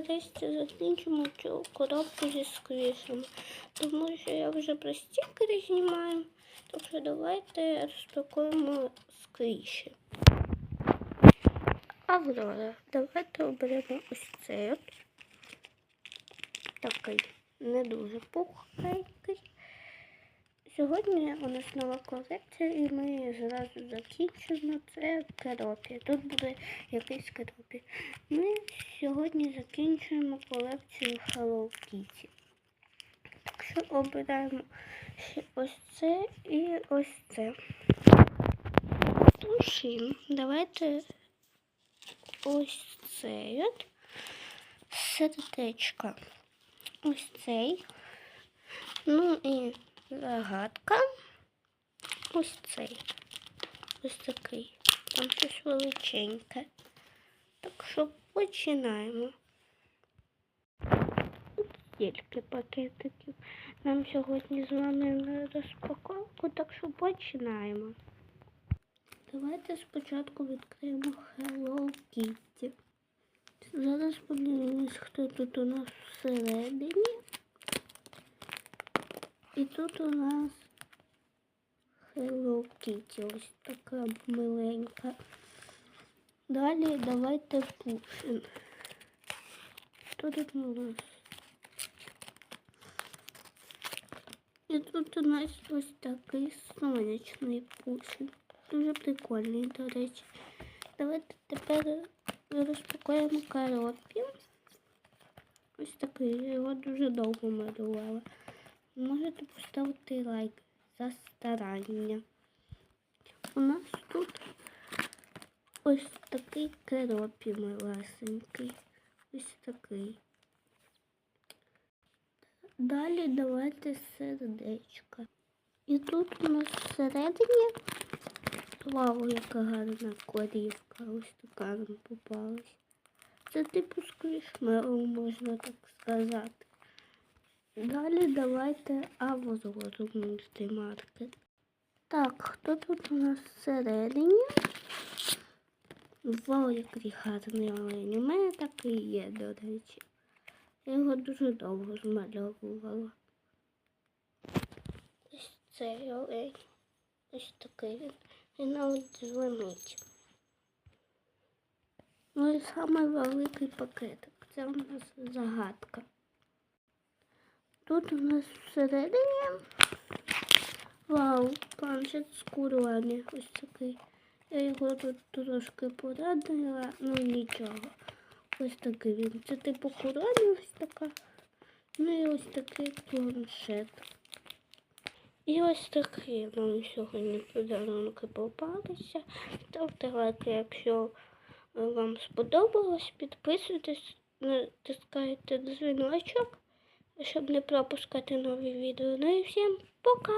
нарешті закінчимо цю коробку зі сквішем. Тому що я вже про стікери знімаю. Так що давайте розпакуємо сквіші. Аврора, давайте оберемо ось цей. Такий не дуже пухенький. Сьогодні у нас нова колекція, і ми зразу закінчимо. Це керопі. Тут буде якийсь керопі. Ми сьогодні закінчуємо колекцію Hello Kitty. Так що обираємо ще ось це і ось це. Тушин. Давайте ось цей от сердечко. Ось цей. Ну і загадка. Ось цей. Ось такий. Там щось величеньке. Так що починаємо. Тут стільки пакетиків. Нам сьогодні з вами на розпаковку, так що починаємо. Давайте спочатку відкриємо Hello Kitty. Зараз подивимось, хто тут у нас всередині. І тут у нас Hello Kitty, ось така миленька. Далі давайте пушин. Що тут у нас? І тут у нас ось такий сонячний пушин. Дуже прикольний, до речі. Давайте тепер розпакуємо коробки. Ось такий, я його дуже довго малювала. Можете поставити лайк за старання. У нас тут ось такий керопі малесенький. Ось такий. Далі давайте сердечко. І тут у нас всередині Вау, яка гарна корівка. Ось така нам попалась. Це типу сквішмелу, можна так сказати. Далі давайте Аврору мультимаркет. Так, хто тут у нас всередині? Вау, який гарний олень. У мене такий є, до речі. Я його дуже довго змальовувала. Ось цей олень. Ось такий він. І навіть дзвонить. Ну і саме великий пакетик. Це у нас загадка. Тут у нас всередині вау, планшет з курами. Ось такий. Я його тут трошки порадила, ну нічого. Ось такий він. Це типу курами ось така. Ну і ось такий планшет. І ось такі нам сьогодні подарунки попалися. Ставте лайки, якщо вам сподобалось. Підписуйтесь, натискайте дзвіночок, щоб не пропускати нові відео. Ну і всім пока!